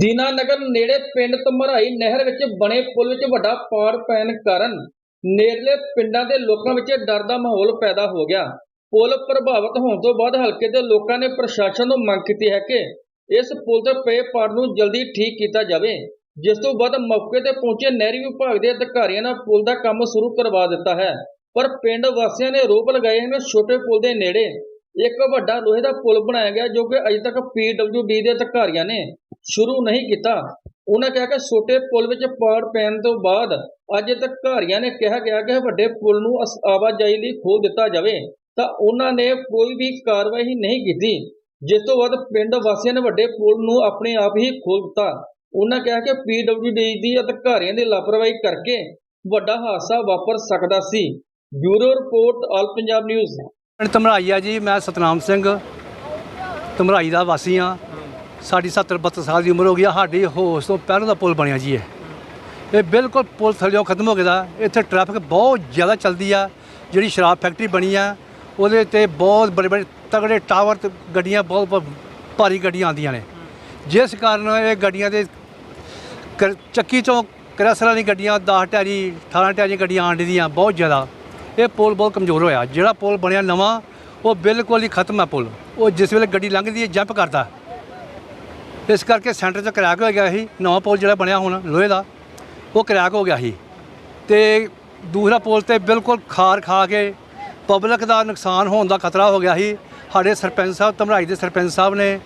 ਦੀਨਾਨਗਰ ਨੇੜੇ ਪਿੰਡ ਤਮਰਾਈ ਨਹਿਰ ਵਿੱਚ ਬਣੇ ਪੁਲ ਵਿੱਚ ਵੱਡਾ ਪਾੜ ਪੈਣ ਕਾਰਨ ਨੇੜਲੇ ਪਿੰਡਾਂ ਦੇ ਲੋਕਾਂ ਵਿੱਚ ਡਰ ਦਾ ਮਾਹੌਲ ਪੈਦਾ ਹੋ ਗਿਆ। ਪੁਲ ਪ੍ਰਭਾਵਿਤ ਹੋਣ ਤੋਂ ਬਾਅਦ ਹਲਕੇ ਦੇ ਲੋਕਾਂ ਨੇ ਪ੍ਰਸ਼ਾਸਨ ਨੂੰ ਮੰਗ ਕੀਤੀ ਹੈ ਕਿ ਇਸ ਪੁਲ ਦੇ ਪਏ ਪਾੜ ਨੂੰ ਜਲਦੀ ਠੀਕ ਕੀਤਾ ਜਾਵੇ। ਜਿਸ ਤੋਂ ਬਾਅਦ ਮੌਕੇ ਤੇ ਪਹੁੰਚੇ ਨਹਿਰੀ ਵਿਭਾਗ ਦੇ ਅਧਿਕਾਰੀਆਂ ਨੇ ਪੁਲ ਦਾ ਕੰਮ ਸ਼ੁਰੂ ਕਰਵਾ ਦਿੱਤਾ ਹੈ। ਪਰ ਪਿੰਡ ਵਾਸੀਆਂ ਨੇ ਰੋਪ ਲਗਾਏ ਹਨ, ਛੋਟੇ ਪੁਲ ਦੇ ਨੇੜੇ ਇੱਕ ਵੱਡਾ ਲੋਹੇ ਦਾ ਪੁਲ ਬਣਾਇਆ ਗਿਆ ਜੋ ਕਿ ਅਜੇ ਤੱਕ ਪੀਡਬਲਯੂਡੀ ਦੇ ਅਧਿਕਾਰੀਆਂ ਨੇ ਸ਼ੁਰੂ ਨਹੀਂ ਕੀਤਾ। ਉਹਨਾਂ ਕਿਹਾ ਕਿ ਛੋਟੇ ਪੁਲ ਵਿੱਚ ਪਾੜ ਪੈਣ ਤੋਂ ਬਾਅਦ ਅੱਜ ਅਧਿਕਾਰੀਆਂ ਨੇ ਕਿਹਾ ਗਿਆ ਕਿ ਵੱਡੇ ਪੁਲ ਨੂੰ ਅਸ- ਆਵਾਜਾਈ ਲਈ ਖੋਲ ਦਿੱਤਾ ਜਾਵੇ। ਤਾਂ ਉਹਨਾਂ ਨੇ ਕੋਈ ਵੀ ਕਾਰਵਾਈ ਨਹੀਂ ਕੀਤੀ। ਜਿਸ ਤੋਂ ਬਾਅਦ ਪਿੰਡ ਵਾਸੀਆਂ ਨੇ ਵੱਡੇ ਪੁਲ ਨੂੰ ਆਪਣੇ ਆਪ ਹੀ ਖੋਲ ਦਿੱਤਾ। ਉਹਨਾਂ ਕਿਹਾ ਕਿ ਪੀਡਬਲਯੂਡੀ ਦੀ ਅਧਿਕਾਰੀਆਂ ਦੀ ਲਾਪਰਵਾਹੀ ਕਰਕੇ ਵੱਡਾ ਹਾਦਸਾ ਵਾਪਰ ਸਕਦਾ ਸੀ। Bureau report, all Punjab news. ਪਿੰਡ ਧਮਰਾਈ ਆ ਜੀ, ਮੈਂ ਸਤਨਾਮ ਸਿੰਘ, ਧਮਰਾਈ ਦਾ ਵਾਸੀ ਹਾਂ। ਸਾਡੀ 70 72 ਸਾਲ ਦੀ ਉਮਰ ਹੋ ਗਈ ਆ, ਸਾਡੀ ਹੋਸ਼ ਤੋਂ ਪਹਿਲਾਂ ਦਾ ਪੁਲ ਬਣਿਆ ਜੀ ਇਹ। ਇਹ ਬਿਲਕੁਲ ਪੁਲ ਥੱਲਿਓਂ ਖਤਮ ਹੋ ਗਿਆ ਦਾ। ਇੱਥੇ ਟ੍ਰੈਫਿਕ ਬਹੁਤ ਜ਼ਿਆਦਾ ਚੱਲਦੀ ਆ, ਜਿਹੜੀ ਸ਼ਰਾਬ ਫੈਕਟਰੀ ਬਣੀ ਆ, ਉਹਦੇ ਤੇ ਬਹੁਤ ਬੜੇ ਬੜੇ ਤਗੜੇ ਟਾਵਰ ਤੇ ਗੱਡੀਆਂ, ਬਹੁਤ ਭਾਰੀ ਗੱਡੀਆਂ ਆਉਂਦੀਆਂ ਨੇ। ਜਿਸ ਕਾਰਨ ਇਹ ਗੱਡੀਆਂ ਦੇ ਕਰ- ਚੱਕੀ ਚੋਂ ਕਰੈਸਰ ਵਾਲੀ ਗੱਡੀਆਂ 10 ਟੈਰੀ 18 ਟੈਰੀ ਗੱਡੀਆਂ ਆਉਣ ਦੀਆਂ ਬਹੁਤ ਜ਼ਿਆਦਾ। ਇਹ ਪੁਲ ਬਹੁਤ ਕਮਜ਼ੋਰ ਹੋਇਆ। ਜਿਹੜਾ ਪੁਲ ਬਣਿਆ ਨਵਾਂ, ਉਹ ਬਿਲਕੁਲ ਹੀ ਖਤਮ ਹੈ ਪੁਲ। ਉਹ ਜਿਸ ਵੇਲੇ ਗੱਡੀ ਲੰਘਦੀ ਹੈ, ਜੰਪ ਕਰਦਾ। ਇਸ ਕਰਕੇ ਸੈਂਟਰ 'ਚ ਕਰੈਕ ਹੋ ਗਿਆ ਸੀ, ਨਵਾਂ ਪੁਲ ਜਿਹੜਾ ਬਣਿਆ ਹੁਣ ਲੋਹੇ ਦਾ, ਉਹ ਕਰੈਕ ਹੋ ਗਿਆ ਸੀ। ਤੇ ਦੂਸਰਾ ਪੁਲ ਤੇ ਬਿਲਕੁਲ ਖਾਰ ਖਾ ਕੇ ਪਬਲਿਕ ਦਾ ਨੁਕਸਾਨ ਹੋਣ ਦਾ ਖਤਰਾ ਹੋ ਗਿਆ ਸੀ। ਸਾਡੇ ਸਰਪੰਚ ਸਾਹਿਬ, ਧਮਰਾਈ ਦੇ ਸਰਪੰਚ ਸਾਹਿਬ ਨੇ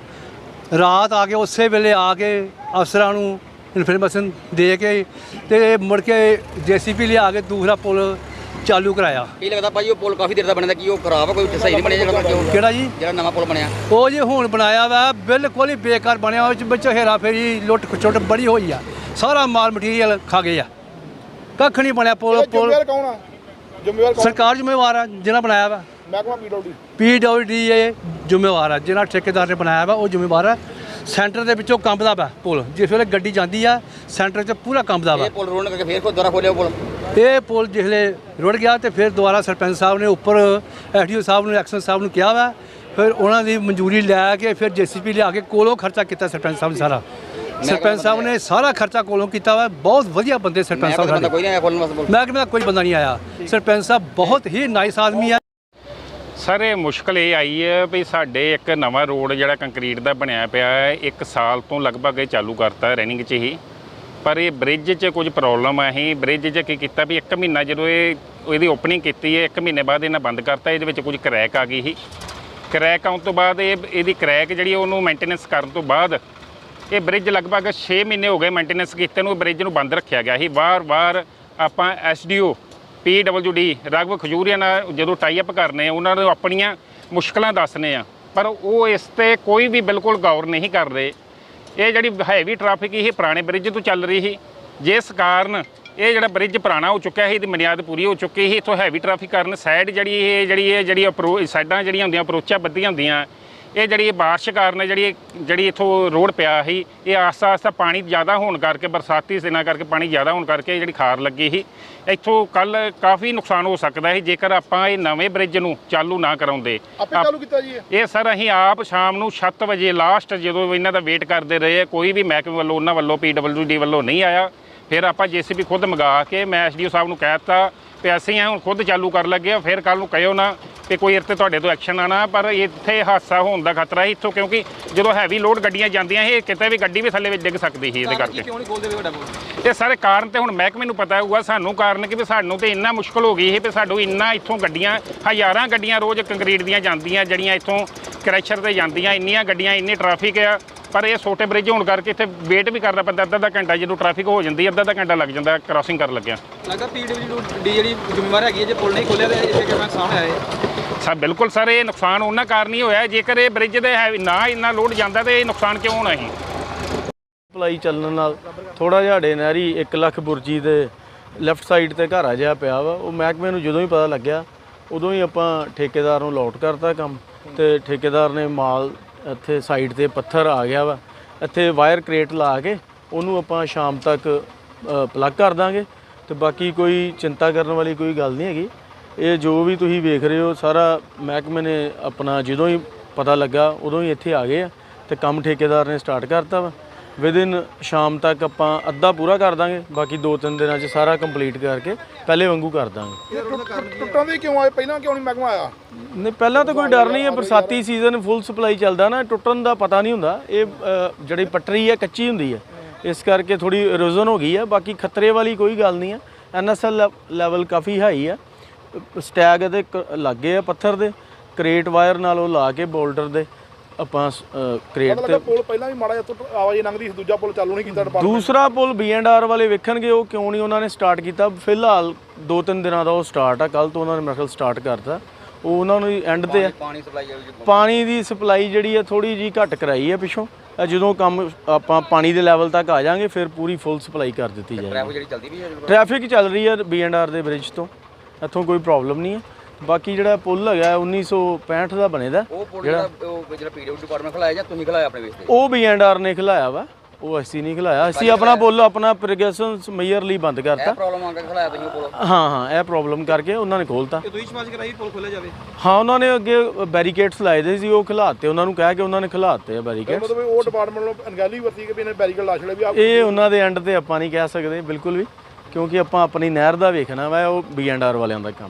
ਰਾਤ ਆ ਕੇ ਉਸੇ ਵੇਲੇ ਆ ਕੇ ਅਫਸਰਾਂ ਨੂੰ ਇਨਫੋਰਮੇਸ਼ਨ ਦੇ ਕੇ ਤੇ ਮੁੜ ਕੇ ਜੀਸੀਪੀ ਲਿਆ ਕੇ ਦੂਸਰਾ ਪੁਲ ਚਾਲੂ ਕਰਾਇਆ। ਕੀ ਲੱਗਦਾ ਭਾਈ ਉਹ ਪੁਲ ਕਾਫੀ ਦੇਰ ਦਾ ਬਣਦਾ ਕੀ ਉਹ ਖਰਾਬ ਆ ਕੋਈ ਸਹੀ ਨਹੀਂ ਬਣਿਆ ਜਿਹੜਾ ਕਿਉਂ ਕਿਹੜਾ ਜੀ? ਜਿਹੜਾ ਨਵਾਂ ਪੁਲ ਬਣਿਆ? ਉਹ ਜੇ ਹੁਣ ਬਣਾਇਆ ਵਾ ਬਿਲਕੁਲ ਹੀ ਬੇਕਾਰ ਬਣਿਆ ਉਹ ਵਿੱਚ ਹੇਰਾ ਫੇਰੀ ਲੁੱਟ ਖਚੁੱਟ ਬੜੀ ਹੋਈ ਆ। ਸਾਰਾ ਮਾਲ ਮਟੀਰੀਅਲ ਖਾ ਗਏ ਆ। ਕੱਖ ਨਹੀਂ ਬਣਿਆ ਪੁਲ ਪੁਲ। ਜ਼ਿੰਮੇਵਾਰ ਕੌਣ ਆ? ਜ਼ਿੰਮੇਵਾਰ ਕੌਣ? ਸਰਕਾਰ ਜ਼ਿੰਮੇਵਾਰ ਆ ਜਿਹਨਾਂ ਬਣਾਇਆ ਵਾ। ਮਹਿਕਮਾ ਪੀਡਬਲਯੂ ਪੀਡਬਲਯੂਡੀ ਇਹ ਜ਼ਿੰਮੇਵਾਰ ਆ ਜਿਹਨਾਂ ਠੇਕੇਦਾਰ ਨੇ ਬਣਾਇਆ ਵਾ ਉਹ ਜ਼ਿੰਮੇਵਾਰ ਆ। ਸੈਂਟਰ ਦੇ ਵਿੱਚੋਂ ਕੰਬਦਾ ਵਾ ਪੁਲ। ਜਿਸ ਵੇਲੇ ਗੱਡੀ ਜਾਂਦੀ ਆ ਸੈਂਟਰ 'ਚ ਪੂਰਾ ਕੰਬਦਾ ਵਾ ਇਹ ਪੁਲ ਰੋਣ ਕਰਕੇ ਫੇਰ ਕੋਈ ਦੁਆਰਾ ਖੋਲਿਆ ਪੁਲ। ਇਹ ਪੁਲ ਜਿਸਲੇ ਰੁੜ ਗਿਆ ਤੇ ਫਿਰ ਦੁਬਾਰਾ ਸਰਪੰਚ ਸਾਹਿਬ ਨੇ ਉੱਪਰ ਐਸਡੀਓ ਸਾਹਿਬ ਨੂੰ ਐਕਸ਼ਨ ਸਾਹਿਬ ਨੂੰ ਕਿਹਾ ਵਾ। ਫਿਰ ਉਹਨਾਂ ਦੀ ਮਨਜ਼ੂਰੀ ਲੈ ਕੇ ਫਿਰ ਜੀਸੀਪੀ ਲਿਆ ਕੇ ਕੋਲੋਂ ਖਰਚਾ ਕੀਤਾ ਸਰਪੰਚ ਸਾਹਿਬ ਨੇ ਸਾਰਾ। ਸਰਪੰਚ ਸਾਹਿਬ ਨੇ ਸਾਰਾ ਖਰਚਾ ਕੋਲੋਂ ਕੀਤਾ ਵਾ। ਬਹੁਤ ਵਧੀਆ ਬੰਦੇ ਸਰਪੰਚ ਸਾਹਿਬ ਸਾਡੇ। ਕੋਈ ਨਹੀਂ ਆਇਆ ਖੋਲਣ ਵਾਸਤੇ ਪੁਲ ਮਹਿਕਮੇ ਦਾ ਕੋਈ ਬੰਦਾ ਨਹੀਂ ਆਇਆ। ਸਰਪੰਚ ਸਾਹਿਬ ਬਹੁਤ ਹੀ ਨਾਈਸ ਆਦਮੀ ਆ। ਸਰ, ਇਹ ਮੁਸ਼ਕਲ ਇਹ ਆਈ ਹੈ ਵੀ ਸਾਡੇ ਇੱਕ ਨਵਾਂ ਰੋਡ ਜਿਹੜਾ ਕੰਕਰੀਟ ਦਾ ਬਣਿਆ ਪਿਆ ਹੈ, ਇੱਕ ਸਾਲ ਤੋਂ ਲਗਭਗ ਇਹ ਚਾਲੂ ਕਰਤਾ ਰਨਿੰਗ 'ਚ ਹੀ। ਪਰ ਇਹ ਬ੍ਰਿਜ 'ਚ ਕੁਝ ਪ੍ਰੋਬਲਮ ਆ ਹੀ ਬ੍ਰਿਜ 'ਚ ਕੀ ਕੀਤਾ ਵੀ ਇੱਕ ਮਹੀਨਾ ਜਦੋਂ ਇਹ, ਇਹਦੀ ਓਪਨਿੰਗ ਕੀਤੀ ਹੈ, ਇੱਕ ਮਹੀਨੇ ਬਾਅਦ ਇਹਨਾਂ ਬੰਦ ਕਰਤਾ, ਇਹਦੇ ਵਿੱਚ ਕੁਝ ਕਰੈਕ ਆ ਗਈ ਸੀ। ਕਰੈਕ ਆਉਣ ਤੋਂ ਬਾਅਦ ਇਹ, ਇਹਦੀ ਕਰੈਕ ਜਿਹੜੀ ਉਹਨੂੰ ਮੇਨਟੇਨੈਂਸ ਕਰਨ ਤੋਂ ਬਾਅਦ ਇਹ ਬ੍ਰਿਜ ਲਗਭਗ 6 ਮਹੀਨੇ ਹੋ ਗਏ ਮੇਨਟੇਨੈਂਸ ਕੀਤੇ ਨੂੰ ਬ੍ਰਿਜ ਨੂੰ ਬੰਦ ਰੱਖਿਆ ਗਿਆ ਸੀ। ਵਾਰ-ਵਾਰ ਆਪਾਂ ਐਸਡੀਓ ਪੀਡਬਲਯੂਡੀ ਰਾਘਵ ਖਜੂਰੀਆ ਨਾਲ ਜਦੋਂ ਟਾਈ ਅਪ ਕਰਨੇ ਆ, ਉਹਨਾਂ ਨੂੰ ਆਪਣੀਆਂ ਮੁਸ਼ਕਲਾਂ ਦੱਸਨੇ ਆ। ਪਰ ਉਹ ਇਸ ਤੇ ਕੋਈ ਵੀ ਬਿਲਕੁਲ ਗੌਰ ਨਹੀਂ ਕਰ ਰਹੇ ਇਹ ਜਿਹੜੀ ਹੈਵੀ ਟ੍ਰੈਫਿਕ ਇਹ ਪੁਰਾਣੇ ਬ੍ਰਿਜ ਤੋਂ ਚੱਲ ਰਹੀ ਸੀ। ਜਿਸ ਕਾਰਨ ਇਹ ਜਿਹੜਾ ਬ੍ਰਿਜ ਪੁਰਾਣਾ ਹੋ ਚੁੱਕਿਆ ਸੀ, ਇਹਦੀ ਬੁਨਿਆਦ ਪੂਰੀ ਹੋ ਚੁੱਕੀ ਸੀ। ਇੱਥੋਂ ਹੈਵੀ ਟ੍ਰੈਫਿਕ ਕਾਰਨ ਸਾਈਡ ਜਿਹੜੀ ਇਹ ਜਿਹੜੀ ਇਹ, ਜਿਹੜੀ ਅਪਰੋ ਸਾਈਡਾਂ ਜਿਹੜੀਆਂ ਹੁੰਦੀਆਂ ਅਪਰੋਚਾਂ ਬੱਧੀਆਂ ਹੁੰਦੀਆਂ। ਇਹ ਜਿਹੜੀ ਬਾਰਿਸ਼ ਕਾਰਨ ਜਿਹੜੀ ਜਿਹੜੀ ਇਥੋਂ ਰੋਡ ਪਿਆ ਸੀ ਇਹ ਆਸਤਾ ਆਸਤਾ ਪਾਣੀ ਜ਼ਿਆਦਾ ਹੋਣ ਕਰਕੇ ਬਰਸਾਤੀ ਦਿਨਾਂ ਕਰਕੇ ਪਾਣੀ ਜ਼ਿਆਦਾ ਹੋਣ ਕਰਕੇ ਜਿਹੜੀ ਖਾਰ ਲੱਗੀ ਸੀ। ਇੱਥੋਂ ਕੱਲ ਕਾਫੀ ਨੁਕਸਾਨ ਹੋ ਸਕਦਾ ਸੀ ਜੇਕਰ ਆਪਾਂ ਇਹ ਨਵੇਂ ਬ੍ਰਿਜ ਨੂੰ ਚਾਲੂ ਨਾ ਕਰਾਉਂਦੇ। ਆਪੇ ਚਾਲੂ ਕੀਤਾ ਜੀ ਇਹ? ਸਰ ਅਸੀਂ ਆਪ ਸ਼ਾਮ ਨੂੰ 7 ਵਜੇ ਲਾਸਟ ਜਦੋਂ ਇਹਨਾਂ ਦਾ ਵੇਟ ਕਰਦੇ ਰਹੇ ਕੋਈ ਵੀ ਮਹਿਕਮੇ ਵੱਲੋਂ ਉਹਨਾਂ ਵੱਲੋਂ ਪੀਡਬਲਯੂਡੀ ਵੱਲੋਂ ਨਹੀਂ ਆਇਆ। ਫਿਰ ਆਪਾਂ ਜੀਸੀਬੀ ਖੁਦ ਮੰਗਾ ਕੇ ਮੈਂ ਐਸਡੀਓ ਸਾਹਿਬ ਨੂੰ ਕਹਿ ਦਿੱਤਾ ਵੀ ਅਸੀਂ ਆ ਹੁਣ ਖੁਦ ਚਾਲੂ ਕਰ ਲੱਗੇ ਆ ਫਿਰ ਕੱਲ ਨੂੰ ਕਹਿਓ ਨਾ ਕਿ ਕੋਈ ਇੱਥੇ ਤੁਹਾਡੇ ਤੋਂ ਐਕਸ਼ਨ ਆਣਾ ਪਰ ਇੱਥੇ ਹਾਦਸਾ ਹੋਣ ਦਾ ਖਤਰਾ ਹੈ ਇੱਥੋਂ ਕਿਉਂਕਿ ਜਦੋਂ ਹੈਵੀ ਲੋਡ ਗੱਡੀਆਂ ਜਾਂਦੀਆਂ ਇਹ ਕਿਤੇ ਵੀ ਗੱਡੀ ਵੀ ਥੱਲੇ ਵਿੱਚ ਡਿੱਗ ਸਕਦੀ ਸੀ ਇਹਦੇ ਕਰਕੇ। ਕਿਉਂ ਨਹੀਂ ਖੋਲਦੇ ਵੀ ਵੱਡਾ ਪੁਲ ਇਹ ਸਾਰੇ ਕਾਰਨ ਤੇ ਹੁਣ ਮਹਿਕਮੇ ਨੂੰ ਪਤਾ ਹੋਊਗਾ ਸਾਨੂੰ ਕਾਰਨ ਕਿ ਵੀ ਸਾਨੂੰ ਤੇ ਇੰਨਾ ਮੁਸ਼ਕਲ ਹੋ ਗਈ ਸੀ ਵੀ ਸਾਨੂੰ ਇੰਨਾ ਇੱਥੋਂ ਗੱਡੀਆਂ ਹਜ਼ਾਰਾਂ ਗੱਡੀਆਂ ਰੋਜ਼ ਕੰਕਰੀਟ ਦੀਆਂ ਜਾਂਦੀਆਂ ਜਿਹੜੀਆਂ ਇੱਥੋਂ ਕ੍ਰੈਸ਼ਰ ਤੇ ਜਾਂਦੀਆਂ ਇੰਨੀਆਂ ਗੱਡੀਆਂ ਇੰਨੀ ਟ੍ਰੈਫਿਕ ਆ ਪਰ ਇਹ ਛੋਟੇ ਬ੍ਰਿਜ ਹੋਣ ਕਰਕੇ ਇੱਥੇ ਵੇਟ ਵੀ ਕਰਨਾ ਪੈਂਦਾ ਅੱਧਾ ਅੱਧਾ ਘੰਟਾ ਜਦੋਂ ਟ੍ਰੈਫਿਕ ਹੋ ਜਾਂਦੀ ਅੱਧਾ ਅੱਧਾ ਘੰਟਾ ਲੱਗ ਜਾਂਦਾ ਕ੍ਰਾਸਿੰਗ ਕਰਨ ਲੱਗਿਆ। ਲੱਗਦਾ ਪੀਡਬਲਯੂਡੀ ਜਿਹੜੀ ਜ਼ਿੰਮੇਵਾਰ ਹੈਗੀ ਹੈ ਜੇ ਪੁਲ ਨਹੀਂ ਖੋਲਿਆ ਤੇ ਇੱਥੇ ਕਿਵੇਂ ਸਾਹਮਣੇ ਆਏ? ਸਾ ਬਿਲਕੁਲ ਸਰ, ਇਹ ਨੁਕਸਾਨ ਉਹਨਾਂ ਕਾਰਨ ਹੀ ਹੋਇਆ ਜੇਕਰ ਇਹ ਬ੍ਰਿਜ ਦੇ ਹੈ ਨਾ ਇੰਨਾ ਲੋਡ ਜਾਂਦਾ ਤੇ ਇਹ ਨੁਕਸਾਨ ਕਿਉਂ ਹੋਣਾ ਸੀ? ਸਪਲਾਈ ਚੱਲਣ ਨਾਲ ਥੋੜਾ ਜਿਹਾ ਡੇ ਨਹਿਰੀ 1 ਲੱਖ ਬੁਰਜੀ ਦੇ ਲੈਫਟ ਸਾਈਡ ਤੇ ਘਰ ਆ ਜਿਹਾ ਪਿਆ ਵਾ। ਉਹ ਮਹਿਕਮੇ ਨੂੰ ਜਦੋਂ ਹੀ ਪਤਾ ਲੱਗਿਆ, ਉਦੋਂ ਹੀ ਆਪਾਂ ਠੇਕੇਦਾਰ ਨੂੰ ਲੋਟ ਕਰਤਾ ਕੰਮ ਤੇ ਠੇਕੇਦਾਰ ਨੇ ਮਾਲ ਇੱਥੇ ਸਾਈਡ ਤੇ ਪੱਥਰ ਆ ਗਿਆ ਵਾ। ਇੱਥੇ ਵਾਇਰ ਕ੍ਰੇਟ ਲਾ ਕੇ ਉਹਨੂੰ ਆਪਾਂ ਸ਼ਾਮ ਤੱਕ ਪਲੱਗ ਕਰ ਦਾਂਗੇ। ਤੇ ਬਾਕੀ ਕੋਈ ਚਿੰਤਾ ਕਰਨ ਵਾਲੀ ਕੋਈ ਗੱਲ ਨਹੀਂ ਹੈਗੀ। ਇਹ ਜੋ ਵੀ ਤੁਸੀਂ ਵੇਖ ਰਹੇ ਹੋ ਸਾਰਾ ਮਹਿਕਮੇ ਨੇ ਆਪਣਾ ਜਦੋਂ ਹੀ ਪਤਾ ਲੱਗਾ ਉਦੋਂ ਹੀ ਇੱਥੇ ਆ ਗਏ ਆ ਤੇ ਕੰਮ ਠੇਕੇਦਾਰ ਨੇ ਸਟਾਰਟ ਕਰਤਾ ਵਾ। ਵਿਦਿਨ ਸ਼ਾਮ ਤੱਕ ਆਪਾਂ ਅੱਧਾ ਪੂਰਾ ਕਰ ਦਾਂਗੇ ਬਾਕੀ 2-3 ਦਿਨਾਂ 'ਚ ਸਾਰਾ ਕੰਪਲੀਟ ਕਰਕੇ ਪਹਿਲੇ ਵਾਂਗੂ ਕਰ ਦਾਂਗੇ। ਟੁੱਟ- ਦੇ ਕਿਉਂ ਆਏ? ਪਹਿਲਾਂ ਕਿਉਂ ਨਹੀਂ ਮਹਿਕਮਾ ਆਇਆ? ਨਹੀਂ ਪਹਿਲਾਂ ਤਾਂ ਕੋਈ ਡਰ ਨਹੀਂ ਹੈ ਬਰਸਾਤੀ ਸੀਜ਼ਨ ਫੁੱਲ ਸਪਲਾਈ ਚੱਲਦਾ ਨਾ ਟੁੱਟਣ ਦਾ ਪਤਾ ਨਹੀਂ ਹੁੰਦਾ। ਇਹ ਜਿਹੜੀ ਪਟਰੀ ਹੈ ਕੱਚੀ ਹੁੰਦੀ ਹੈ। ਇਸ ਕਰਕੇ ਥੋੜੀ ਇਰੋਜ਼ਨ ਹੋ ਗਈ ਹੈ ਬਾਕੀ ਖਤਰੇ ਵਾਲੀ ਕੋਈ ਗੱਲ ਨਹੀਂ ਹੈ। ਐਨਐਸਐਲ ਲੈਵਲ ਕਾਫੀ ਹਾਈ ਹੈ। ਸਟੈਗ ਇਹਦੇ ਕ- ਲੱਗੇ ਆ ਪੱਥਰ ਦੇ ਕ੍ਰੇਟ ਵਾਇਰ ਨਾਲ ਉਹ ਲਾ ਕੇ ਬੋਲਡਰ ਦੇ ਆਪਾਂ ਕ੍ਰੇਟ ਤੇ ਪੁਲ ਪਹਿਲਾਂ ਵੀ ਮਾੜਾ ਜਿਹਾ ਟੁੱਟ ਆਵਾਜਾਈ ਲੰਘਦੀ ਸੀ ਦੂਜਾ ਪੁਲ ਚਾਲੂ ਨਹੀਂ ਕੀਤਾ ਡਿਪਾਰਟਮੈਂਟ ਦੂਸਰਾ ਪੁਲ ਬੀਐਨਆਰ ਵਾਲੇ ਵੇਖਣਗੇ ਉਹ ਕਿਉਂ ਨਹੀਂ ਉਹਨਾਂ ਨੇ ਸਟਾਰਟ ਕੀਤਾ। ਫਿਲਹਾਲ 2-3 ਦਿਨਾਂ ਦਾ ਉਹ ਸਟਾਰਟ ਆ ਕੱਲ ਤੋਂ ਉਹਨਾਂ ਨੇ ਮੇਰੇ ਖਿਆਲ ਸਟਾਰਟ ਕਰਤਾ। ਉਹ ਉਹਨਾਂ ਨੂੰ ਐਂਡ ਤੇ ਆ। ਪਾਣੀ ਸਪਲਾਈ ਪਾਣੀ ਦੀ ਸਪਲਾਈ ਜਿਹੜੀ ਹੈ ਥੋੜੀ ਜੀ ਘੱਟ ਕਰਾਈ ਹੈ ਪਿੱਛੋਂ। ਜਦੋਂ ਕੰਮ ਆਪਾਂ ਪਾਣੀ ਦੇ ਲੈਵਲ ਤੱਕ ਆ ਜਾਾਂਗੇ ਫਿਰ ਪੂਰੀ ਫੁੱਲ ਸਪਲਾਈ ਕਰ ਦਿੱਤੀ ਜਾਏਗੀ। ਜਿਹੜੀ ਚੱਲਦੀ ਵੀ ਹੈ ਟ੍ਰੈਫਿਕ ਚੱਲ ਰਹੀ ਹੈ ਬੀਐਨਆਰ ਦੇ ਬ੍ਰਿਜ ਤੋਂ। ਇੱਥੋਂ ਕੋਈ ਪ੍ਰੋਬਲਮ ਨਹੀਂ ਹੈ। ਬਾਕੀ ਜਿਹੜਾ ਪੁਲ ਹੈਗਾ ਹੈ 1965 ਦਾ ਬਣੇਦਾ। ਉਹ ਪੁਲ ਜਿਹੜਾ ਉਹ ਜਿਹੜਾ ਡਿਪਾਰਟਮੈਂਟ ਖਲਾਇਆ ਜਾਂ ਤੁਸੀਂ ਖਲਾਇਆ ਆਪਣੇ ਵੇਸ ਤੇ? ਉਹ ਬੀਐਨਆਰ ਨੇ ਖਿਲਾਇਆ ਵਾ। ਉਹ ਅਸੀਂ ਨਹੀਂ ਖਿਲਾਇਆ। ਅਸੀਂ ਆਪਣਾ ਪੁਲ ਆਪਣਾ ਪ੍ਰੋਗਰੈਸ਼ਨ ਮੇਜਰ ਲਈ ਬੰਦ ਕਰਤਾ। ਪ੍ਰੋਬਲਮ ਆ ਕੇ ਖਲਾਇਆ ਤੁਸੀਂ ਉਹ ਪੁਲ? ਹਾਂ ਹਾਂ ਇਹ ਪ੍ਰੋਬਲਮ ਕਰਕੇ ਉਹਨਾਂ ਨੇ ਖੋਲਤਾ। ਇਹ ਤੁਸੀਂ ਸਮਾਜ ਕਰਾਈ ਪੁਲ ਖੋਲਿਆ ਜਾਵੇ? ਹਾਂ ਉਹਨਾਂ ਨੇ ਅੱਗੇ ਬੈਰੀਕੇਡਸ ਲਾਏ ਦੇ ਸੀ ਉਹ ਖਿਲਾਤੇ। ਉਹਨਾਂ ਨੂੰ ਕਹਿ ਕੇ ਉਹਨਾਂ ਨੇ ਖਿਲਾਤੇ ਆ ਬੈਰੀਕੇਡ ਮਤਲਬ ਉਹ ਡਿਪਾਰਟਮੈਂਟ ਨੂੰ ਅਣਗਹਿਲੀ ਵਰਤੀ ਕਿ ਵੀ ਇਹਨੇ ਬੈਰੀਕੇਡ ਲਾ ਛੜੇ ਵੀ ਇਹ ਉਹਨਾਂ ਦੇ ਐਂਡ ਤੇ ਆਪਾਂ ਨਹੀਂ ਕਹਿ ਸਕਦੇ ਬਿਲਕੁਲ ਵੀ। ਕਿਉਂਕਿ ਆਪਾਂ ਆਪਣੀ ਨਹਿਰ ਦਾ ਵੇਖਣਾ ਵਾ ਉਹ ਬੀਐਨਆਰ ਵਾਲਿਆਂ ਦਾ ਕੰਮ।